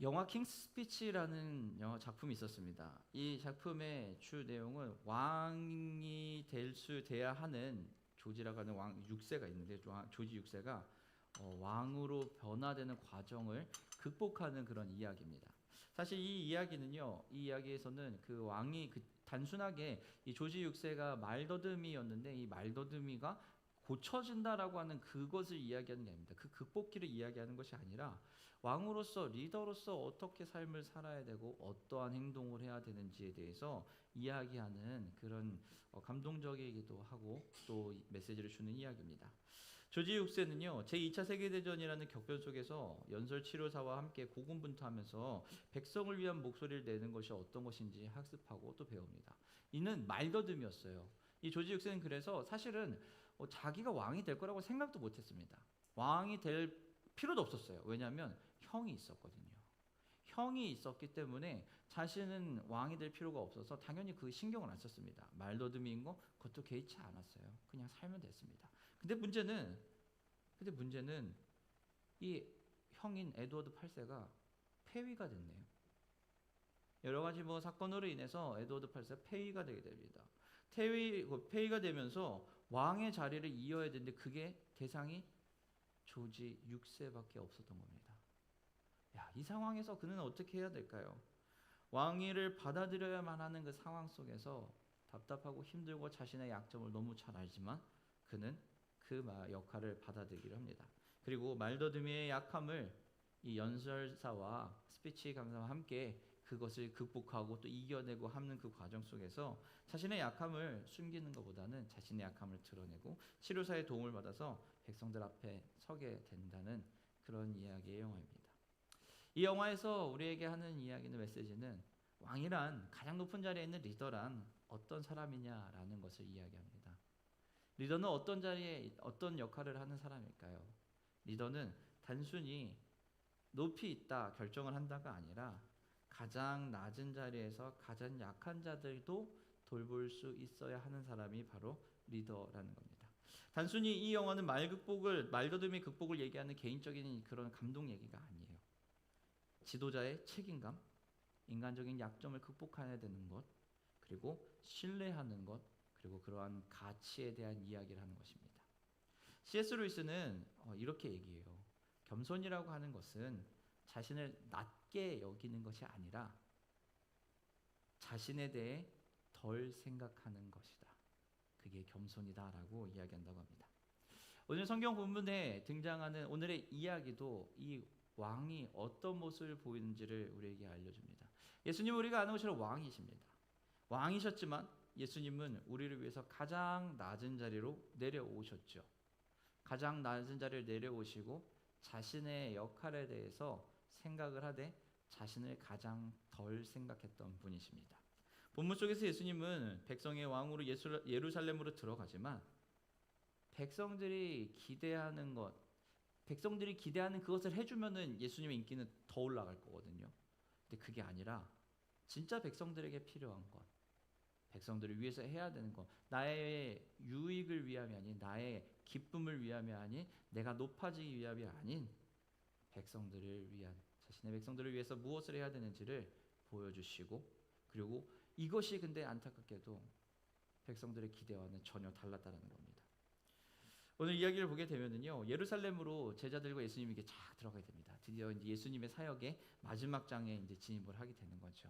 영화 킹스 스피치라는 영화 작품이 있었습니다. 이 작품의 주 내용은 왕이 될 수 돼야 하는 조지라고 하는 왕 6세가 있는데 조- 조지 6세가 어, 왕으로 변화되는 과정을 극복하는 그런 이야기입니다. 사실 이 이야기는요, 이 이야기에서는 그 왕이 그 단순하게 이 조지 6세가 말더듬이였는데 이 말더듬이가 고쳐진다라고 하는 그것을 이야기하는 게 아닙니다. 그 극복기를 이야기하는 것이 아니라 왕으로서 리더로서 어떻게 삶을 살아야 되고 어떠한 행동을 해야 되는지에 대해서 이야기하는 그런 어, 감동적이기도 하고 또이 메시지를 주는 이야기입니다. 조지 6세는요 제2차 세계대전이라는 격변 속에서 연설 치료사와 함께 고군분투하면서 백성을 위한 목소리를 내는 것이 어떤 것인지 학습하고 또 배웁니다. 이는 말더듬이었어요. 이 조지 6세는 그래서 사실은 어, 자기가 왕이 될 거라고 생각도 못했습니다. 왕이 될 필요도 없었어요. 왜냐하면 형이 있었거든요. 형이 있었기 때문에 자신은 왕이 될 필요가 없어서 당연히 그 신경을 안 썼습니다. 말더듬이인 거 그것도 개의치 않았어요. 그냥 살면 됐습니다. 근데 문제는 근데 문제는 이 형인 에드워드 8세가 폐위가 됐네요. 여러 가지 뭐 사건으로 인해서 에드워드 8세가 폐위가 되게 됩니다. 폐위 그 폐위가 되면서 왕의 자리를 이어야 되는데 그게 대상이 조지 6세밖에 없었던 겁니다. 야, 이 상황에서 그는 어떻게 해야 될까요? 왕위를 받아들여야만 하는 그 상황 속에서 답답하고 힘들고 자신의 약점을 너무 잘 알지만 그는 그 마- 역할을 받아들이기로 합니다. 그리고 말더듬이의 약함을 이 연설사와 스피치 강사와 함께 그것을 극복하고 또 이겨내고 하는 그 과정 속에서 자신의 약함을 숨기는 것보다는 자신의 약함을 드러내고 치료사의 도움을 받아서 백성들 앞에 서게 된다는 그런 이야기의 영화입니다. 이 영화에서 우리에게 하는 이야기는 메시지는 왕이란 가장 높은 자리에 있는 리더란 어떤 사람이냐라는 것을 이야기합니다. 리더는 어떤 자리에 어떤 역할을 하는 사람일까요? 리더는 단순히 높이 있다 결정을 한다가 아니라 가장 낮은 자리에서 가장 약한 자들도 돌볼 수 있어야 하는 사람이 바로 리더라는 겁니다. 단순히 이 영화는 말 극복을 말더듬이 극복을 얘기하는 개인적인 그런 감동 얘기가 아니에요. 지도자의 책임감, 인간적인 약점을 극복해야 되는 것, 그리고 신뢰하는 것, 그리고 그러한 가치에 대한 이야기를 하는 것입니다. C.S. 루이스는 어, 이렇게 얘기해요. 겸손이라고 하는 것은 자신을 낮 게 여기는 것이 아니라 자신에 대해 덜 생각하는 것이다. 그게 겸손이다라고 이야기한다고 합니다. 오늘 성경 본문에 등장하는 오늘의 이야기도 이 왕이 어떤 모습을 보이는지를 우리에게 알려줍니다. 예수님 우리가 아는 것처럼 왕이십니다. 왕이셨지만 예수님은 우리를 위해서 가장 낮은 자리로 내려오셨죠. 가장 낮은 자리를 내려오시고 자신의 역할에 대해서 생각을 하되 자신을 가장 덜 생각했던 분이십니다. 본문 속에서 예수님은 백성의 왕으로 예루살렘으로 들어가지만 백성들이 기대하는 것, 백성들이 기대하는 그것을 해주면은 예수님의 인기는 더 올라갈 거거든요. 근데 그게 아니라 진짜 백성들에게 필요한 것, 백성들을 위해서 해야 되는 것, 나의 유익을 위함이 아닌 나의 기쁨을 위함이 아닌 내가 높아지기 위함이 아닌 백성들을 위한 자신의 백성들을 위해서 무엇을 해야 되는지를 보여주시고 그리고 이것이 근데 안타깝게도 백성들의 기대와는 전혀 달랐다는 겁니다. 오늘 이야기를 보게 되면은요 예루살렘으로 제자들과 예수님이 이렇게 쫙 들어가게 됩니다. 드디어 이제 예수님의 사역의 마지막 장에 이제 진입을 하게 되는 거죠.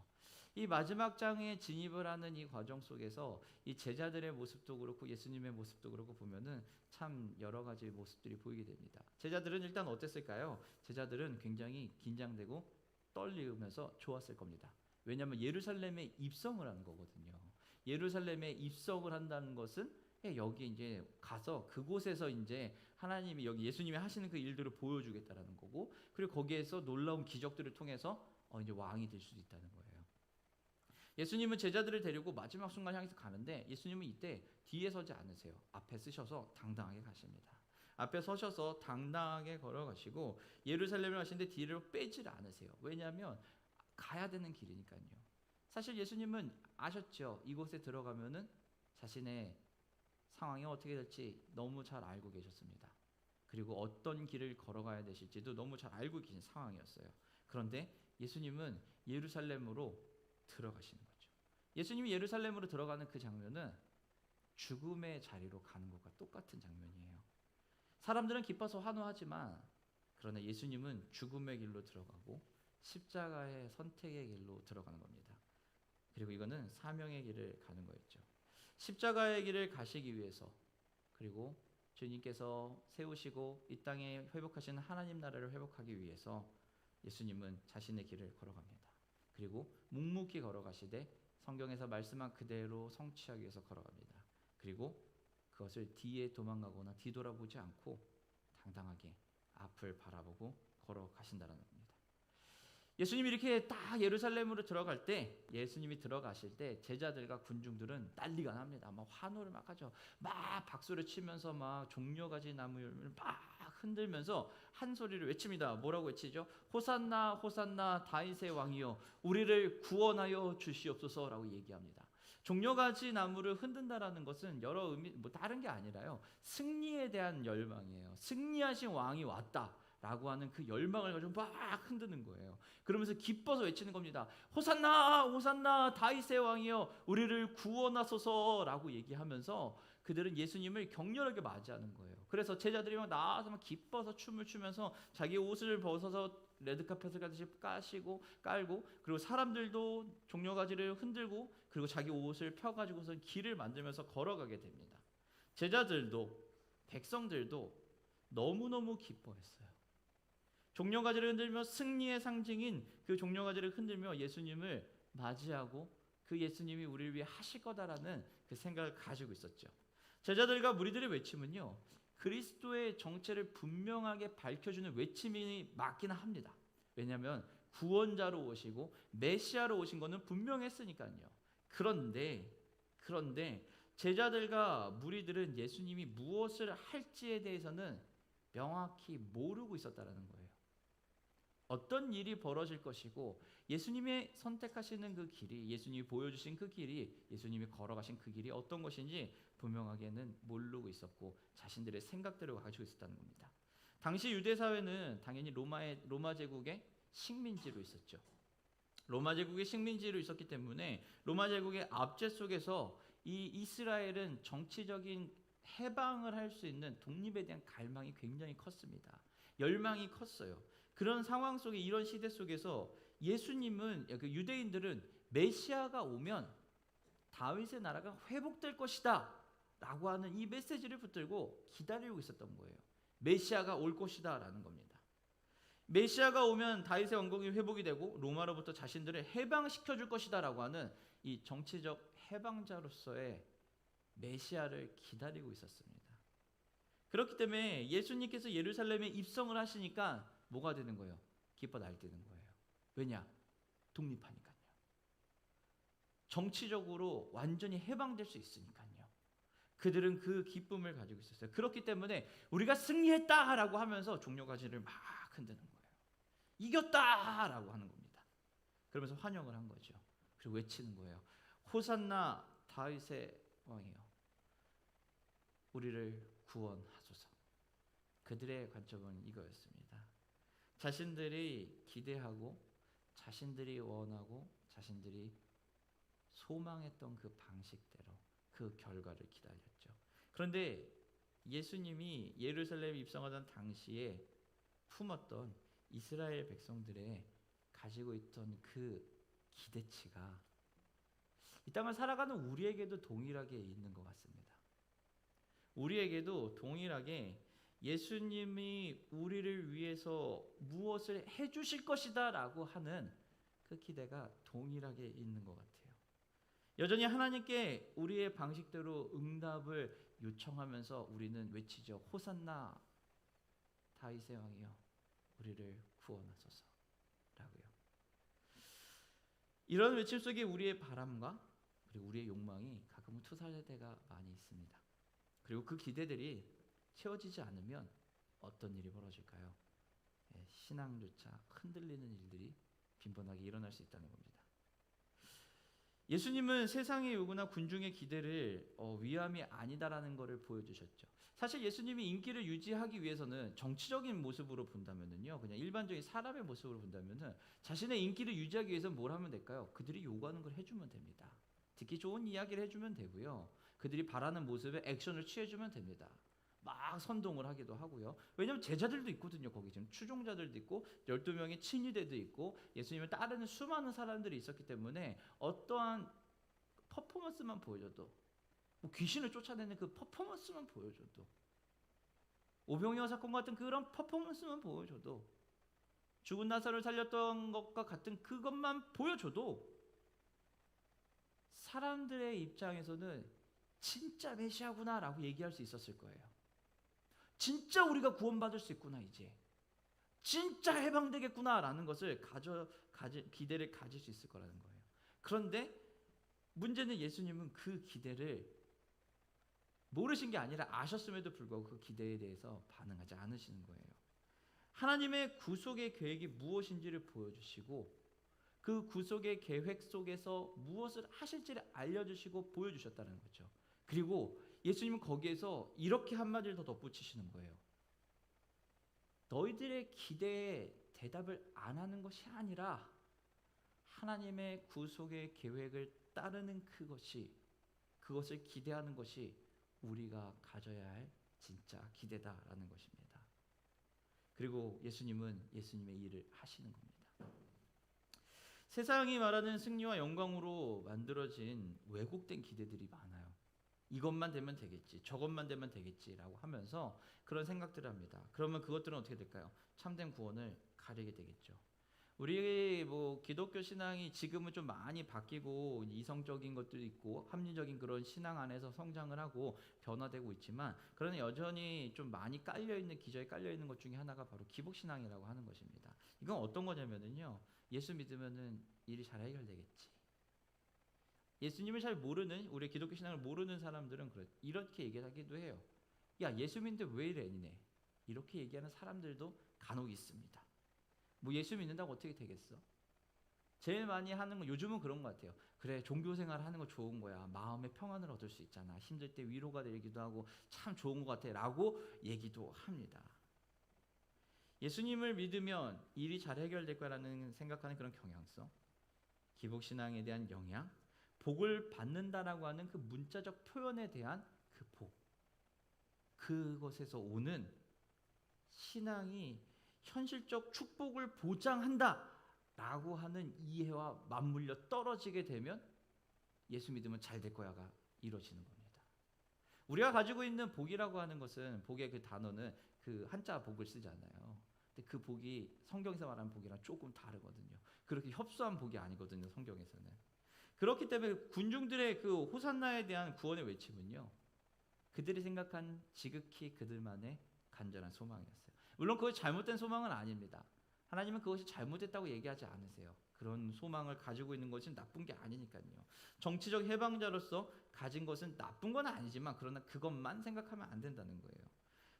이 마지막 장에 진입을 하는 이 과정 속에서 이 제자들의 모습도 그렇고 예수님의 모습도 그렇고 보면은 참 여러 가지 모습들이 보이게 됩니다. 제자들은 일단 어땠을까요? 제자들은 굉장히 긴장되고 떨리면서 좋았을 겁니다. 왜냐하면 예루살렘에 입성을 하는 거거든요. 예루살렘에 입성을 한다는 것은 예, 여기 이제 가서 그곳에서 이제 하나님이 여기 예수님이 하시는 그 일들을 보여주겠다라는 거고 그리고 거기에서 놀라운 기적들을 통해서 어, 이제 왕이 될 수도 있다는 거예요. 예수님은 제자들을 데리고 마지막 순간 향해서 가는데 예수님은 이때 뒤에 서지 않으세요. 앞에 쓰셔서 당당하게 가십니다. 앞에 서셔서 당당하게 걸어가시고 예루살렘을 가시는데 뒤로 빼질 않으세요. 왜냐하면 가야 되는 길이니까요. 사실 예수님은 아셨죠. 이곳에 들어가면은 자신의 상황이 어떻게 될지 너무 잘 알고 계셨습니다. 그리고 어떤 길을 걸어가야 되실지도 너무 잘 알고 계신 상황이었어요. 그런데 예수님은 예루살렘으로 들어가시는 거죠. 예수님이 예루살렘으로 들어가는 그 장면은 죽음의 자리로 가는 것과 똑같은 장면이에요. 사람들은 기뻐서 환호하지만 그러나 예수님은 죽음의 길로 들어가고 십자가의 선택의 길로 들어가는 겁니다. 그리고 이거는 사명의 길을 가는 거였죠. 십자가의 길을 가시기 위해서 그리고 주님께서 세우시고 이 땅에 회복하시는 하나님 나라를 회복하기 위해서 예수님은 자신의 길을 걸어갑니다. 그리고 묵묵히 걸어가시되 성경에서 말씀한 그대로 성취하기 위해서 걸어갑니다. 그리고 그것을 뒤에 도망가거나 뒤돌아보지 않고 당당하게 앞을 바라보고 걸어가신다는. 예수님이 이렇게 딱 예루살렘으로 들어갈 때 예수님이 들어가실 때 제자들과 군중들은 난리가 납니다. 막 환호를 막 하죠. 막 박수를 치면서 막 종려가지 나무를 막 흔들면서 한 소리를 외칩니다. 뭐라고 외치죠? 호산나 호산나 다윗의 왕이여 우리를 구원하여 주시옵소서라고 얘기합니다. 종려가지 나무를 흔든다라는 것은 여러 의미 뭐 다른 게 아니라요. 승리에 대한 열망이에요. 승리하신 왕이 왔다. 라고 하는 그 열망을 가지고 막 흔드는 거예요. 그러면서 기뻐서 외치는 겁니다. 호산나 호산나 다윗의 왕이여 우리를 구원하소서 라고 얘기하면서 그들은 예수님을 격렬하게 맞이하는 거예요. 그래서 제자들이 막 나와서 막 기뻐서 춤을 추면서 자기 옷을 벗어서 레드카펫을 가듯이 까시고 깔고 그리고 사람들도 종려가지를 흔들고 그리고 자기 옷을 펴가지고서 길을 만들면서 걸어가게 됩니다. 제자들도 백성들도 너무너무 기뻐했어요. 종려가지를 흔들며 승리의 상징인 그 종려가지를 흔들며 예수님을 맞이하고 그 예수님이 우리를 위해 하실 거다라는 그 생각을 가지고 있었죠. 제자들과 무리들의 외침은요. 그리스도의 정체를 분명하게 밝혀주는 외침이 맞기는 합니다. 왜냐하면 구원자로 오시고 메시아로 오신 것은 분명했으니까요. 그런데 그런데 제자들과 무리들은 예수님이 무엇을 할지에 대해서는 명확히 모르고 있었다라는 거예요. 어떤 일이 벌어질 것이고 예수님의 선택하시는 그 길이 예수님이 보여주신 그 길이 예수님이 걸어가신 그 길이 어떤 것인지 분명하게는 모르고 있었고 자신들의 생각대로 가지고 있었다는 겁니다. 당시 유대 사회는 당연히 로마의 로마 제국의 식민지로 있었죠. 로마 제국의 식민지로 있었기 때문에 로마 제국의 압제 속에서 이 이스라엘은 정치적인 해방을 할 수 있는 독립에 대한 갈망이 굉장히 컸습니다. 열망이 컸어요. 그런 상황 속에 이런 시대 속에서 예수님은 그 유대인들은 메시아가 오면 다윗의 나라가 회복될 것이다. 라고 하는 이 메시지를 붙들고 기다리고 있었던 거예요. 메시아가 올 것이다 라는 겁니다. 메시아가 오면 다윗의 왕국이 회복이 되고 로마로부터 자신들을 해방시켜 줄 것이다 라고 하는 이 정치적 해방자로서의 메시아를 기다리고 있었습니다. 그렇기 때문에 예수님께서 예루살렘에 입성을 하시니까 뭐가 되는 거예요? 기뻐 날뛰는 거예요. 왜냐? 독립하니까요. 정치적으로 완전히 해방될 수 있으니까요. 그들은 그 기쁨을 가지고 있었어요. 그렇기 때문에 우리가 승리했다라고 하면서 종려가지를 막 흔드는 거예요. 이겼다라고 하는 겁니다. 그러면서 환영을 한 거죠. 그리고 외치는 거예요. 호산나 다윗의 왕이요. 우리를 구원하소서. 그들의 관점은 이거였습니다. 자신들이 기대하고 자신들이 원하고 자신들이 소망했던 그 방식대로 그 결과를 기다렸죠. 그런데 예수님이 예루살렘 입성하던 당시에 품었던 이스라엘 백성들의 가지고 있던 그 기대치가 이 땅을 살아가는 우리에게도 동일하게 있는 것 같습니다. 우리에게도 동일하게 예수님이 우리를 위해서 무엇을 해주실 것이다 라고 하는 그 기대가 동일하게 있는 것 같아요. 여전히 하나님께 우리의 방식대로 응답을 요청하면서 우리는 외치죠. 호산나 다윗의 왕이여 우리를 구원하소서 라고요. 이런 외침 속에 우리의 바람과 그리고 우리의 욕망이 가끔은 투사될 때가 많이 있습니다. 그리고 그 기대들이 채워지지 않으면 어떤 일이 벌어질까요? 예, 신앙조차 흔들리는 일들이 빈번하게 일어날 수 있다는 겁니다. 예수님은 세상의 요구나 군중의 기대를 어, 위함이 아니다라는 것을 보여주셨죠. 사실 예수님이 인기를 유지하기 위해서는 정치적인 모습으로 본다면은요, 그냥 일반적인 사람의 모습으로 본다면은 자신의 인기를 유지하기 위해서 뭘 하면 될까요? 그들이 요구하는 걸 해주면 됩니다. 듣기 좋은 이야기를 해주면 되고요. 그들이 바라는 모습에 액션을 취해주면 됩니다. 막 선동을 하기도 하고요. 왜냐하면 제자들도 있거든요. 거기 지금 추종자들도 있고 12명의 친위대도 있고 예수님을 따르는 수많은 사람들이 있었기 때문에 어떠한 퍼포먼스만 보여줘도 뭐 귀신을 쫓아내는 그 퍼포먼스만 보여줘도 오병이어 사건 같은 그런 퍼포먼스만 보여줘도 죽은 나사를 살렸던 것과 같은 그것만 보여줘도 사람들의 입장에서는 진짜 메시아구나라고 얘기할 수 있었을 거예요. 진짜 우리가 구원받을 수 있구나 이제. 진짜 해방되겠구나라는 것을 가져 가지, 기대를 가질 수 있을 거라는 거예요. 그런데 문제는 예수님은 그 기대를 모르신 게 아니라 아셨음에도 불구하고 그 기대에 대해서 반응하지 않으시는 거예요. 하나님의 구속의 계획이 무엇인지를 보여주시고 그 구속의 계획 속에서 무엇을 하실지를 알려주시고 보여주셨다는 거죠. 그리고 예수님은 거기에서 이렇게 한마디를 더 덧붙이시는 거예요. 너희들의 기대에 대답을 안 하는 것이 아니라 하나님의 구속의 계획을 따르는 그것이 그것을 기대하는 것이 우리가 가져야 할 진짜 기대다라는 것입니다. 그리고 예수님은 예수님의 일을 하시는 겁니다. 세상이 말하는 승리와 영광으로 만들어진 왜곡된 기대들이 많아요. 이것만 되면 되겠지, 저것만 되면 되겠지라고 하면서 그런 생각들을 합니다. 그러면 그것들은 어떻게 될까요? 참된 구원을 가리게 되겠죠. 우리 뭐 기독교 신앙이 지금은 좀 많이 바뀌고 이성적인 것도 있고 합리적인 그런 신앙 안에서 성장을 하고 변화되고 있지만 그러나 여전히 좀 많이 깔려 있는 기저에 깔려 있는 것 중에 하나가 바로 기복 신앙이라고 하는 것입니다. 이건 어떤 거냐면은요. 예수 믿으면은 일이 잘 해결되겠지. 예수님을 잘 모르는 우리 기독교 신앙을 모르는 사람들은 그래 이렇게 얘기하기도 해요. 야 예수 믿는데 왜 이래 니네? 이렇게 얘기하는 사람들도 간혹 있습니다. 뭐 예수 믿는다고 어떻게 되겠어? 제일 많이 하는 건 요즘은 그런 것 같아요. 그래 종교 생활 하는 거 좋은 거야. 마음의 평안을 얻을 수 있잖아. 힘들 때 위로가 되기도 하고 참 좋은 것 같아라고 얘기도 합니다. 예수님을 믿으면 일이 잘 해결될 거라는 생각하는 그런 경향성, 기복 신앙에 대한 영향, 복을 받는다라고 하는 그 문자적 표현에 대한 그 복, 그것에서 오는 신앙이 현실적 축복을 보장한다 라고 하는 이해와 맞물려 떨어지게 되면 예수 믿으면 잘 될 거야가 이루어지는 겁니다. 우리가 가지고 있는 복이라고 하는 것은 복의 그 단어는 그 한자 복을 쓰잖아요. 근데 그 복이 성경에서 말하는 복이랑 조금 다르거든요. 그렇게 협소한 복이 아니거든요. 성경에서는. 그렇기 때문에 군중들의 그 호산나에 대한 구원의 외침은요. 그들이 생각한 지극히 그들만의 간절한 소망이었어요. 물론 그것이 잘못된 소망은 아닙니다. 하나님은 그것이 잘못됐다고 얘기하지 않으세요. 그런 소망을 가지고 있는 것은 나쁜 게 아니니까요. 정치적 해방자로서 가진 것은 나쁜 건 아니지만 그러나 그것만 생각하면 안 된다는 거예요.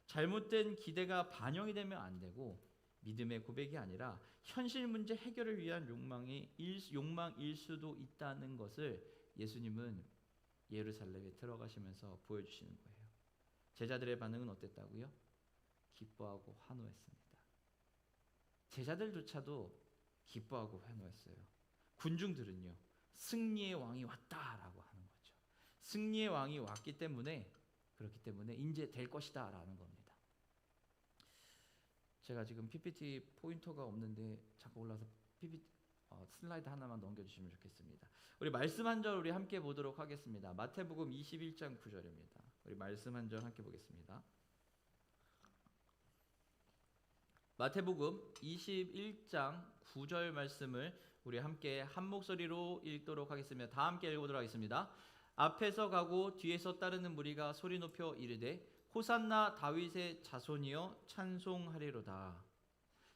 잘못된 기대가 반영이 되면 안 되고 믿음의 고백이 아니라 현실 문제 해결을 위한 욕망이 일, 욕망일 수도 있다는 것을 예수님은 예루살렘에 들어가시면서 보여주시는 거예요. 제자들의 반응은 어땠다고요? 기뻐하고 환호했습니다. 제자들조차도 기뻐하고 환호했어요. 군중들은요. 승리의 왕이 왔다라고 하는 거죠. 승리의 왕이 왔기 때문에 그렇기 때문에 이제 될 것이다라는 겁니다. 제가 지금 PPT 포인터가 없는데 잠깐 올라서 PPT 어, 슬라이드 하나만 넘겨주시면 좋겠습니다. 우리 말씀 한 절 우리 함께 보도록 하겠습니다. 마태복음 21장 9절입니다. 우리 말씀 한 절 함께 보겠습니다. 마태복음 21장 9절 말씀을 우리 함께 한 목소리로 읽도록 하겠습니다. 다 함께 읽어보도록 하겠습니다. 앞에서 가고 뒤에서 따르는 무리가 소리 높여 이르되 호산나 다윗의 자손이여 찬송하리로다.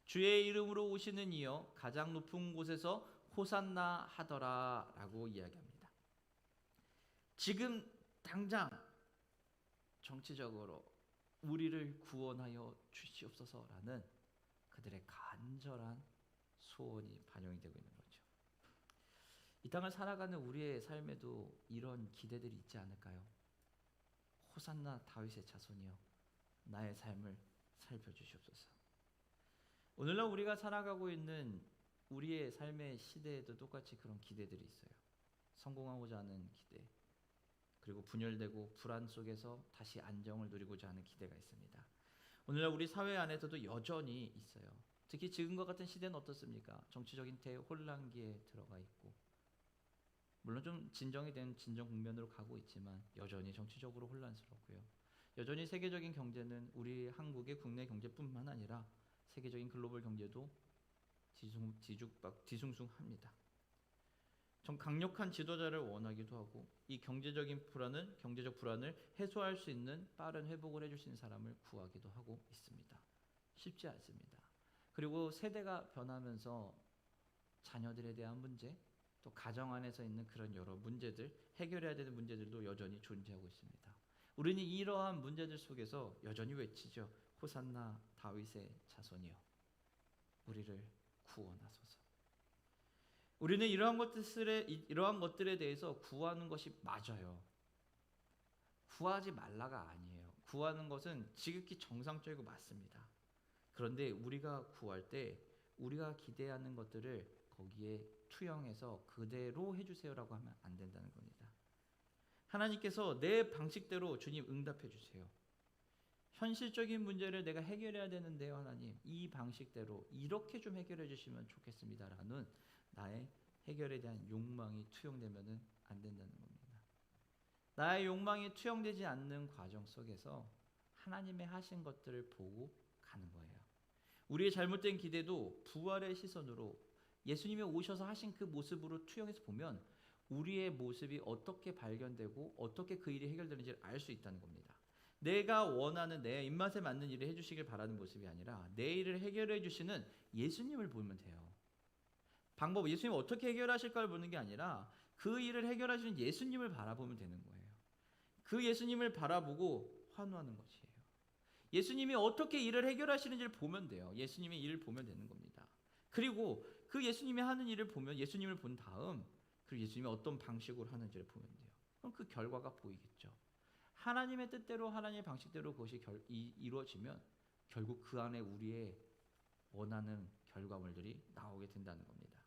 주의 이름으로 오시는 이여 가장 높은 곳에서 호산나 하더라라고 이야기합니다. 지금 당장 정치적으로 우리를 구원하여 주시옵소서라는 그들의 간절한 소원이 반영이 되고 있는 거죠. 이 땅을 살아가는 우리의 삶에도 이런 기대들이 있지 않을까요? 호산나 다윗의 자손이여 나의 삶을 살펴주시옵소서. 오늘날 우리가 살아가고 있는 우리의 삶의 시대에도 똑같이 그런 기대들이 있어요. 성공하고자 하는 기대, 그리고 분열되고 불안 속에서 다시 안정을 누리고자 하는 기대가 있습니다. 오늘날 우리 사회 안에서도 여전히 있어요. 특히 지금과 같은 시대는 어떻습니까? 정치적인 대혼란기에 들어가 있고 물론 좀 진정이 된 진정 국면으로 가고 있지만 여전히 정치적으로 혼란스럽고요. 여전히 세계적인 경제는 우리 한국의 국내 경제뿐만 아니라 세계적인 글로벌 경제도 뒤숭, 뒤숭숭합니다. 좀 강력한 지도자를 원하기도 하고 이 경제적인 불안은 경제적 불안을 해소할 수 있는 빠른 회복을 해주시는 사람을 구하기도 하고 있습니다. 쉽지 않습니다. 그리고 세대가 변하면서 자녀들에 대한 문제, 또 가정 안에서 있는 그런 여러 문제들, 해결해야 되는 문제들도 여전히 존재하고 있습니다. 우리는 이러한 문제들 속에서 여전히 외치죠. 호산나 다윗의 자손이여, 우리를 구원하소서. 우리는 이러한 것들에 이러한 것들에 대해서 구하는 것이 맞아요. 구하지 말라가 아니에요. 구하는 것은 지극히 정상적이고 맞습니다. 그런데 우리가 구할 때 우리가 기대하는 것들을 거기에 투영해서 그대로 해주세요라고 하면 안 된다는 겁니다. 하나님께서 내 방식대로 주님 응답해 주세요. 현실적인 문제를 내가 해결해야 되는데요, 하나님. 이 방식대로 이렇게 좀 해결해 주시면 좋겠습니다라는 나의 해결에 대한 욕망이 투영되면은 안 된다는 겁니다. 나의 욕망이 투영되지 않는 과정 속에서 하나님의 하신 것들을 보고 가는 거예요. 우리의 잘못된 기대도 부활의 시선으로 예수님이 오셔서 하신 그 모습으로 투영해서 보면 우리의 모습이 어떻게 발견되고 어떻게 그 일이 해결되는지를 알 수 있다는 겁니다. 내가 원하는 내 입맛에 맞는 일을 해주시길 바라는 모습이 아니라 내 일을 해결해 주시는 예수님을 보면 돼요. 방법 예수님 어떻게 해결하실까를 보는 게 아니라 그 일을 해결하시는 예수님을 바라보면 되는 거예요. 그 예수님을 바라보고 환호하는 것이에요. 예수님이 어떻게 일을 해결하시는지를 보면 돼요. 예수님의 일을 보면 되는 겁니다. 그리고 그 예수님이 하는 일을 보면 예수님을 본 다음 그리고 예수님이 어떤 방식으로 하는지를 보면 돼요. 그럼 그 결과가 보이겠죠. 하나님의 뜻대로 하나님의 방식대로 그것이 결, 이, 이루어지면 결국 그 안에 우리의 원하는 결과물들이 나오게 된다는 겁니다.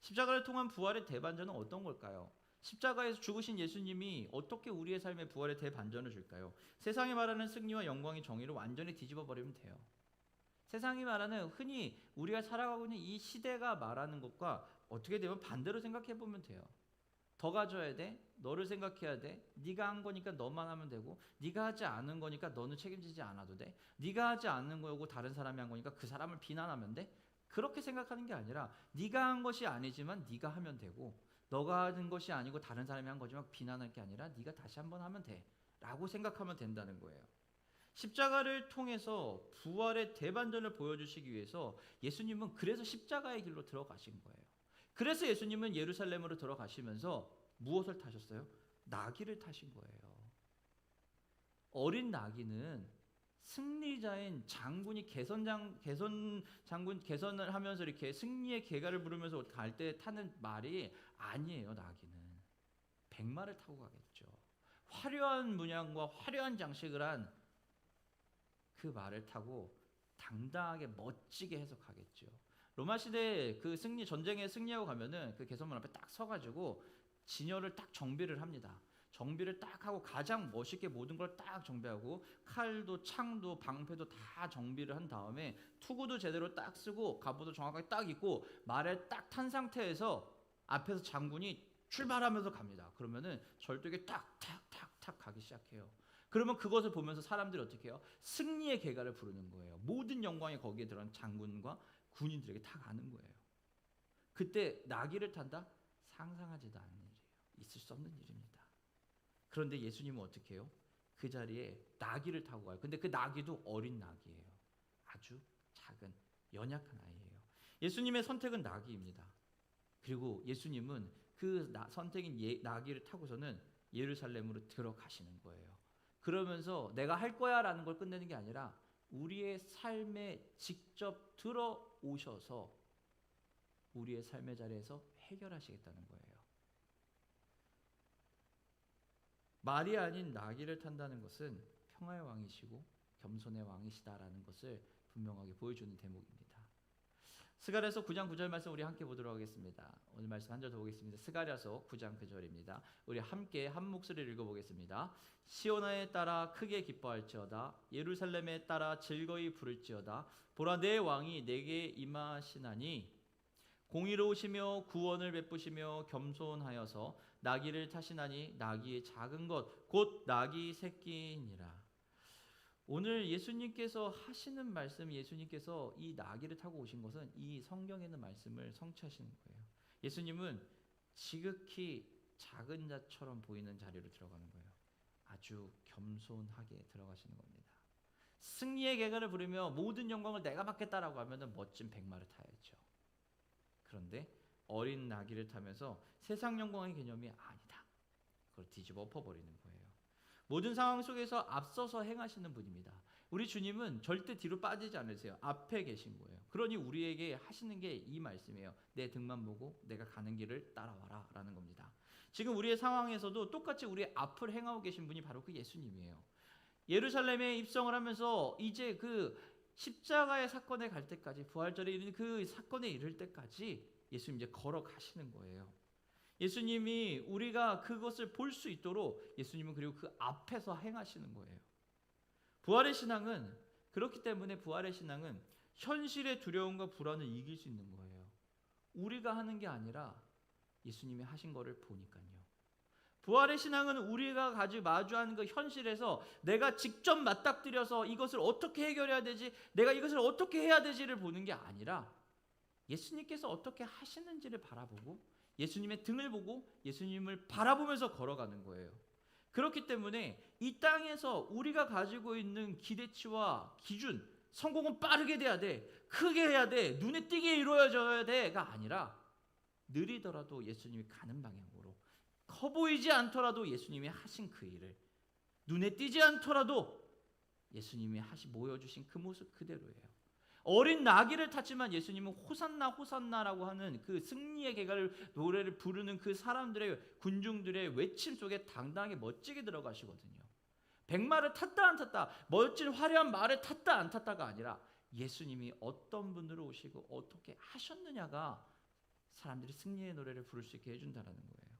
십자가를 통한 부활의 대반전은 어떤 걸까요? 십자가에서 죽으신 예수님이 어떻게 우리의 삶에 부활의 대반전을 줄까요? 세상이 말하는 승리와 영광의 정의를 완전히 뒤집어 버리면 돼요. 세상이 말하는 흔히 우리가 살아가고 있는 이 시대가 말하는 것과 어떻게 되면 반대로 생각해 보면 돼요. 더 가져야 돼. 너를 생각해야 돼. 네가 한 거니까 너만 하면 되고 네가 하지 않은 거니까 너는 책임지지 않아도 돼. 네가 하지 않는 거고 다른 사람이 한 거니까 그 사람을 비난하면 돼. 그렇게 생각하는 게 아니라 네가 한 것이 아니지만 네가 하면 되고 너가 하는 것이 아니고 다른 사람이 한 거지만 비난할 게 아니라 네가 다시 한번 하면 돼 라고 생각하면 된다는 거예요. 십자가를 통해서 부활의 대반전을 보여주시기 위해서 예수님은 그래서 십자가의 길로 들어가신 거예요. 그래서 예수님은 예루살렘으로 들어가시면서 무엇을 타셨어요? 나귀를 타신 거예요. 어린 나귀는 승리자인 장군이 개선장 개선 장군 개선을 하면서 이렇게 승리의 개가를 부르면서 갈 때 타는 말이 아니에요. 나귀는 백마를 타고 가겠죠. 화려한 문양과 화려한 장식을 한 그 말을 타고 당당하게 멋지게 해서 가겠죠. 로마 시대 그 승리 전쟁에 승리하고 가면은 그 개선문 앞에 딱 서가지고 진열을 딱 정비를 합니다. 정비를 딱 하고 가장 멋있게 모든 걸 딱 정비하고 칼도 창도 방패도 다 정비를 한 다음에 투구도 제대로 딱 쓰고 갑옷도 정확하게 딱 입고 말에 딱 탄 상태에서 앞에서 장군이 출발하면서 갑니다. 그러면은 절뚝에 딱탁탁탁 가기 시작해요. 그러면 그것을 보면서 사람들이 어떻게 해요? 승리의 개가를 부르는 거예요. 모든 영광이 거기에 들어간 장군과 군인들에게 다 가는 거예요. 그때 나귀를 탄다? 상상하지도 않는 일이에요. 있을 수 없는 일입니다. 그런데 예수님은 어떻게 해요? 그 자리에 나귀를 타고 가요. 근데 그 나귀도 어린 나귀예요. 아주 작은 연약한 아이예요. 예수님의 선택은 나귀입니다. 그리고 예수님은 그 나, 선택인 예, 나귀를 타고서는 예루살렘으로 들어가시는 거예요. 그러면서 내가 할 거야 라는 걸 끝내는 게 아니라 우리의 삶에 직접 들어오셔서 우리의 삶의 자리에서 해결하시겠다는 거예요. 말이 아닌 나귀를 탄다는 것은 평화의 왕이시고 겸손의 왕이시다라는 것을 분명하게 보여주는 대목입니다. 스가랴서 9장 9절 말씀 우리 함께 보도록 하겠습니다. 오늘 말씀 한 절 더 보겠습니다. 스가랴서 9장 9절입니다. 우리 함께 한 목소리를 읽어 보겠습니다. 시온아에 따라 크게 기뻐할지어다 예루살렘에 따라 즐거이 부를지어다 보라 내 왕이 내게 임하시나니 공의로우시며 구원을 베푸시며 겸손하여서 나귀를 타시나니 나귀의 작은 것 곧 나귀 새끼니라. 오늘 예수님께서 하시는 말씀 예수님께서 이 나귀를 타고 오신 것은 이 성경에 있는 말씀을 성취하시는 거예요. 예수님은 지극히 작은 자처럼 보이는 자리로 들어가는 거예요. 아주 겸손하게 들어가시는 겁니다. 승리의 개가를 부르며 모든 영광을 내가 받겠다라고 하면은 멋진 백마를 타야죠. 그런데 어린 나귀를 타면서 세상 영광의 개념이 아니다. 그걸 뒤집어 엎어버리는 거예요. 모든 상황 속에서 앞서서 행하시는 분입니다. 우리 주님은 절대 뒤로 빠지지 않으세요. 앞에 계신 거예요. 그러니 우리에게 하시는 게 이 말씀이에요. 내 등만 보고 내가 가는 길을 따라와라 라는 겁니다. 지금 우리의 상황에서도 똑같이 우리 앞을 행하고 계신 분이 바로 그 예수님이에요. 예루살렘에 입성을 하면서 이제 그 십자가의 사건에 갈 때까지 부활절에 이르는 그 사건에 이를 때까지 예수님 이제 걸어가시는 거예요. 예수님이 우리가 그것을 볼 수 있도록 예수님은 그리고 그 앞에서 행하시는 거예요. 부활의 신앙은 그렇기 때문에 부활의 신앙은 현실의 두려움과 불안을 이길 수 있는 거예요. 우리가 하는 게 아니라 예수님이 하신 거를 보니까요. 부활의 신앙은 우리가 가지고 마주하는 그 현실에서 내가 직접 맞닥뜨려서 이것을 어떻게 해결해야 되지, 내가 이것을 어떻게 해야 되지를 보는 게 아니라 예수님께서 어떻게 하시는지를 바라보고 예수님의 등을 보고 예수님을 바라보면서 걸어가는 거예요. 그렇기 때문에 이 땅에서 우리가 가지고 있는 기대치와 기준, 성공은 빠르게 돼야 돼, 크게 해야 돼, 눈에 띄게 이루어져야 돼가 아니라 느리더라도 예수님이 가는 방향으로 커 보이지 않더라도 예수님이 하신 그 일을 눈에 띄지 않더라도 예수님이 하시 모여주신 그 모습 그대로예요. 어린 나귀를 탔지만 예수님은 호산나 호산나라고 하는 그 승리의 개가를 노래를 부르는 그 사람들의 군중들의 외침 속에 당당하게 멋지게 들어가시거든요. 백마를 탔다 안 탔다, 멋진 화려한 말을 탔다 안 탔다가 아니라 예수님이 어떤 분으로 오시고 어떻게 하셨느냐가 사람들이 승리의 노래를 부를 수 있게 해준다는 거예요.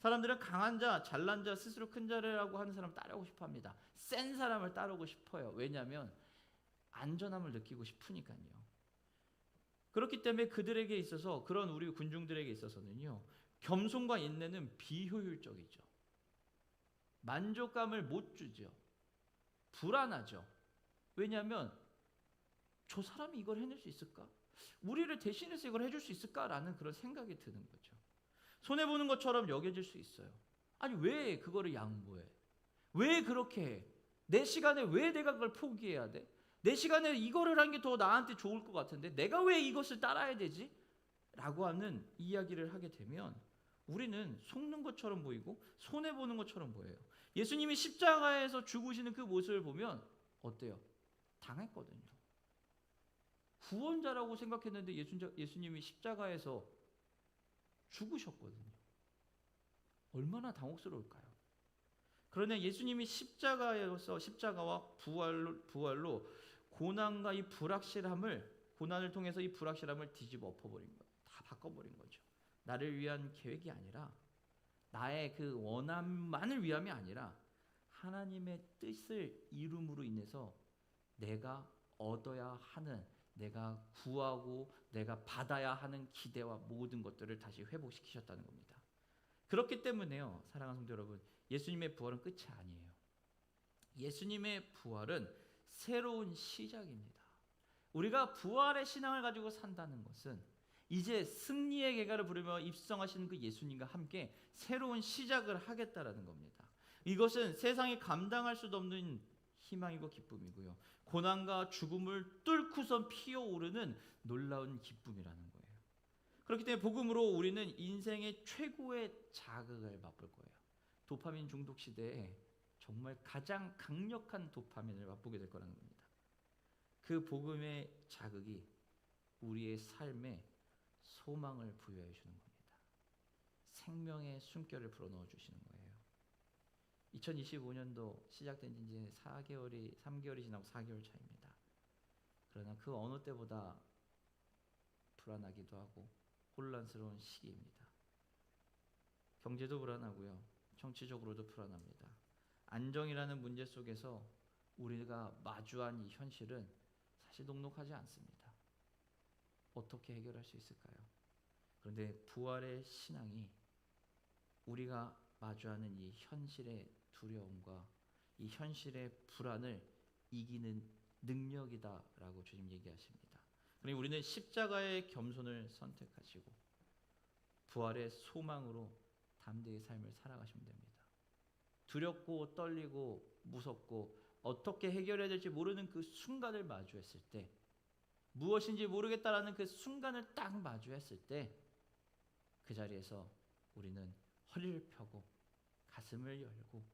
사람들은 강한 자, 잘난 자, 스스로 큰 자라고 하는 사람 따르고 싶어 합니다. 센 사람을 따르고 싶어요. 왜냐하면 안전함을 느끼고 싶으니까요. 그렇기 때문에 그들에게 있어서 그런 우리 군중들에게 있어서는요. 겸손과 인내는 비효율적이죠. 만족감을 못 주죠. 불안하죠. 왜냐하면 저 사람이 이걸 해낼 수 있을까? 우리를 대신해서 이걸 해줄 수 있을까라는 그런 생각이 드는 거죠. 손해 보는 것처럼 여겨질 수 있어요. 아니 왜 그거를 양보해? 왜 그렇게 해? 내 시간에 왜 내가 그걸 포기해야 돼? 내 시간에 이거를 한 게 더 나한테 좋을 것 같은데 내가 왜 이것을 따라야 되지? 라고 하는 이야기를 하게 되면 우리는 속는 것처럼 보이고 손해 보는 것처럼 보여요. 예수님이 십자가에서 죽으시는 그 모습을 보면 어때요? 당했거든요. 구원자라고 생각했는데 예수님이 십자가에서 죽으셨거든요. 얼마나 당혹스러울까요? 그러나 예수님이 십자가에서 십자가와 부활로, 부활로 고난과 이 불확실함을 고난을 통해서 이 불확실함을 뒤집어 엎어버린 거예요. 다 바꿔버린 거죠. 나를 위한 계획이 아니라 나의 그 원함만을 위함이 아니라 하나님의 뜻을 이룸으로 인해서 내가 얻어야 하는 내가 구하고 내가 받아야 하는 기대와 모든 것들을 다시 회복시키셨다는 겁니다. 그렇기 때문에요. 사랑하는 성도 여러분, 예수님의 부활은 끝이 아니에요. 예수님의 부활은 새로운 시작입니다. 우리가 부활의 신앙을 가지고 산다는 것은 이제 승리의 개가를 부르며 입성하시는 그 예수님과 함께 새로운 시작을 하겠다라는 겁니다. 이것은 세상이 감당할 수도 없는 희망이고 기쁨이고요. 고난과 죽음을 뚫고선 피어오르는 놀라운 기쁨이라는 거예요. 그렇기 때문에 복음으로 우리는 인생의 최고의 자극을 맛볼 거예요. 도파민 중독 시대에 정말 가장 강력한 도파민을 맛보게 될 거라는 겁니다. 그 복음의 자극이 우리의 삶에 소망을 부여해 주는 겁니다. 생명의 숨결을 불어넣어 주시는 거예요. 2025년도 시작된 지 이제 4개월이 3개월이 지나고 4개월 차입니다. 그러나 그 어느 때보다 불안하기도 하고 혼란스러운 시기입니다. 경제도 불안하고요. 정치적으로도 불안합니다. 안정이라는 문제 속에서 우리가 마주한 이 현실은 사실 녹록하지 않습니다. 어떻게 해결할 수 있을까요? 그런데 부활의 신앙이 우리가 마주하는 이 현실의 두려움과 이 현실의 불안을 이기는 능력이다라고 주님 얘기하십니다. 그러니 우리는 십자가의 겸손을 선택하시고 부활의 소망으로 담대의 삶을 살아가시면 됩니다. 두렵고 떨리고 무섭고 어떻게 해결해야 될지 모르는 그 순간을 마주했을 때 무엇인지 모르겠다라는 그 순간을 딱 마주했을 때 그 자리에서 우리는 허리를 펴고 가슴을 열고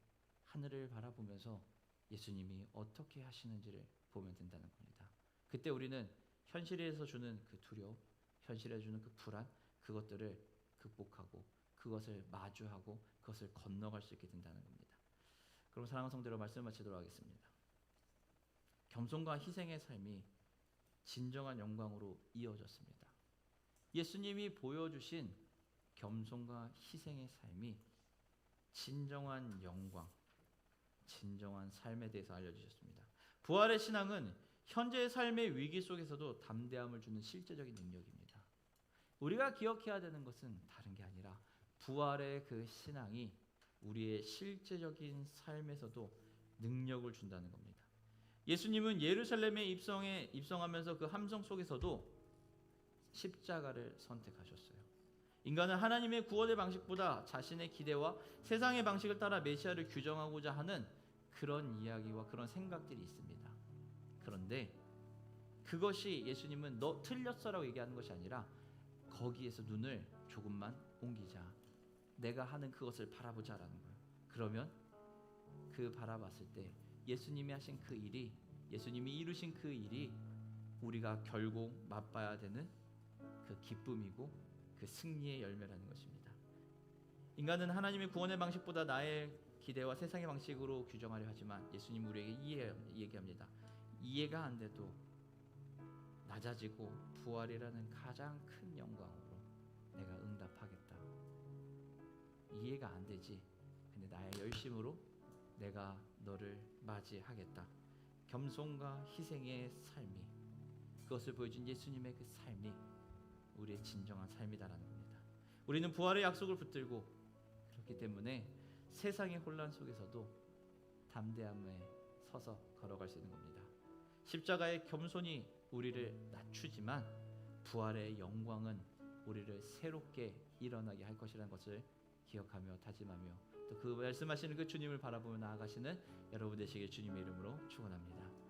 하늘을 바라보면서 예수님이 어떻게 하시는지를 보면 된다는 겁니다. 그때 우리는 현실에서 주는 그 두려움, 현실에 주는 그 불안, 그것들을 극복하고 그것을 마주하고 그것을 건너갈 수 있게 된다는 겁니다. 그럼 사랑하는 성대로 말씀 마치도록 하겠습니다. 겸손과 희생의 삶이 진정한 영광으로 이어졌습니다. 예수님이 보여주신 겸손과 희생의 삶이 진정한 영광, 진정한 삶에 대해서 알려주셨습니다. 부활의 신앙은 현재의 삶의 위기 속에서도 담대함을 주는 실제적인 능력입니다. 우리가 기억해야 되는 것은 다른 게 아니라 부활의 그 신앙이 우리의 실제적인 삶에서도 능력을 준다는 겁니다. 예수님은 예루살렘에 입성해 입성하면서 그 함성 속에서도 십자가를 선택하셨어요. 인간은 하나님의 구원의 방식보다 자신의 기대와 세상의 방식을 따라 메시아를 규정하고자 하는 그런 이야기와 그런 생각들이 있습니다. 그런데 그것이 예수님은 너 틀렸어라고 얘기하는 것이 아니라 거기에서 눈을 조금만 옮기자. 내가 하는 그것을 바라보자라는 거예요. 그러면 그 바라봤을 때 예수님이 하신 그 일이 예수님이 이루신 그 일이 우리가 결국 맛봐야 되는 그 기쁨이고 그 승리의 열매라는 것입니다. 인간은 하나님의 구원의 방식보다 나의 기대와 세상의 방식으로 규정하려 하지만 예수님 우리에게 이해 얘기합니다. 이해가 안 돼도 낮아지고 부활이라는 가장 큰 영광 이해가 안 되지. 근데 나의 열심으로 내가 너를 맞이하겠다. 겸손과 희생의 삶이 그것을 보여준 예수님의 그 삶이 우리의 진정한 삶이다라는 겁니다. 우리는 부활의 약속을 붙들고 그렇기 때문에 세상의 혼란 속에서도 담대함에 서서 걸어갈 수 있는 겁니다. 십자가의 겸손이 우리를 낮추지만 부활의 영광은 우리를 새롭게 일어나게 할 것이라는 것을 기억하며 다짐하며 또 그 말씀하시는 그 주님을 바라보며 나아가시는 여러분 되시길 주님의 이름으로 축원합니다.